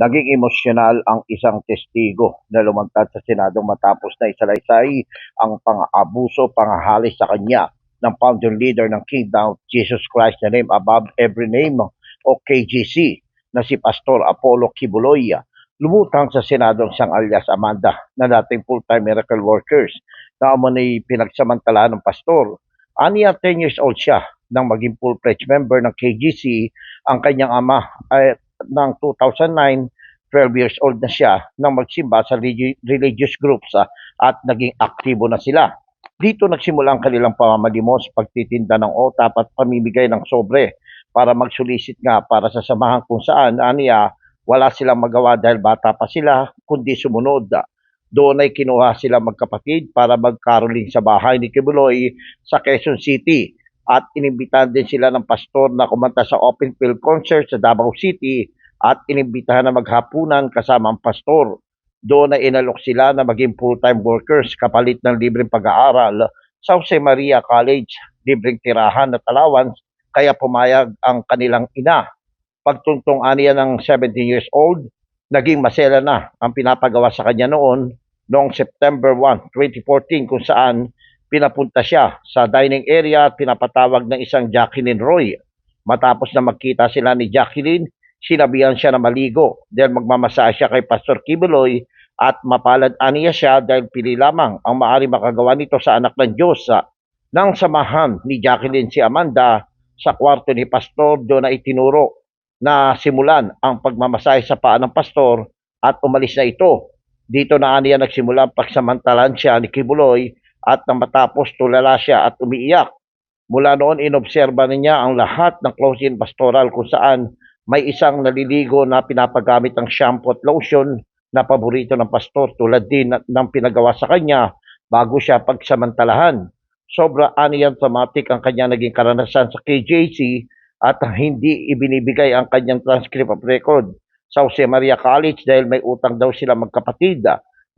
Naging emosyonal ang isang testigo na lumantad sa Senado matapos na isalaysay ang pang-abuso, pangahalis sa kanya ng founder leader ng Kingdom Jesus Christ na name above every name o KGC na si Pastor Apollo Kibuloy. Lumutang sa Senado ang siyang alias Amanda na dating full-time miracle workers na umunay pinagsamantala ng pastor. Aniya 10 years old siya nang maging full-fledged member ng KGC ang kanyang ama ay ng 2009, 12 years old na siya nang magsimba sa religi- religious groups at naging aktibo na sila. Dito nagsimula ang kanilang pamamalimos, pagtitinda ng otap at pamimigay ng sobre para magsulisit nga para sa samahan kung saan aniya wala silang magawa dahil bata pa sila kundi sumunod. Doon ay kinuha sila magkapatid para magkaroling sa bahay ni Kibuloy sa Quezon City at inimbitahan din sila ng pastor na kumanta sa open field concert sa Davao City at inimbitahan na maghapunan kasama ang pastor. Doon na inalok sila na maging full-time workers kapalit ng libreng pag-aaral sa Jose Maria College, libreng tirahan at allowance, kaya pumayag ang kanilang ina. Pagtuntong aniya ng 17 years old, naging masela na ang pinapagawa sa kanya noon noong September 1, 2014 kung saan pinapunta siya sa dining area at pinapatawag ng isang Jacqueline Roy. Matapos na magkita sila ni Jacqueline, sinabihan siya na maligo dahil magmamasahe siya kay Pastor Kibuloy at mapalad aniya siya dahil pili lamang ang maari makagawa nito sa anak ng Diyos. Sa nang samahan ni Jacqueline si Amanda sa kwarto ni Pastor doon na itinuro na simulan ang pagmamasahe sa paa ng Pastor at umalis na ito. Dito na aniya nagsimula ang pagsamantalan siya ni Kibuloy at nang matapos tulala siya at umiiyak. Mula noon inobserba niya ang lahat ng closing pastoral kung saan may isang naliligo na pinapagamit ng shampoo at lotion na paborito ng pastor tulad din ng pinagawa sa kanya bago siya pagsamantalahan. Sobra aniyan traumatic ang kanya naging karanasan sa KJC at hindi ibinibigay ang kanyang transcript of record sa Jose Maria College dahil may utang daw sila magkapatid.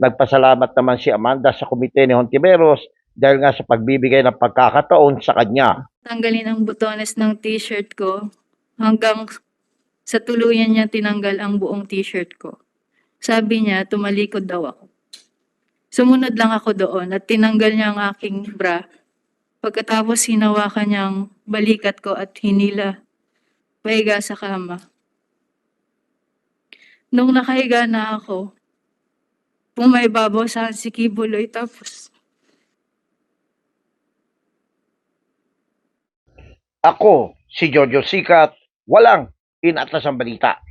Nagpasalamat naman si Amanda sa komite ni Hontiveros dahil nga sa pagbibigay ng pagkakataon sa kanya. tanggalin ang butones ng t-shirt ko hanggang sa tuluyan niya tinanggal ang buong t-shirt ko. Sabi niya, tumalikod daw ako. Sumunod lang ako doon at tinanggal niya ang aking bra. Pagkatapos hinawakan niyang balikat ko at hinila pahiga sa kama. Nung nakahiga na ako, pumaibabaw sa si Kibuloy tapos Ako, si Jojo Sikat, walang inatas ang balita.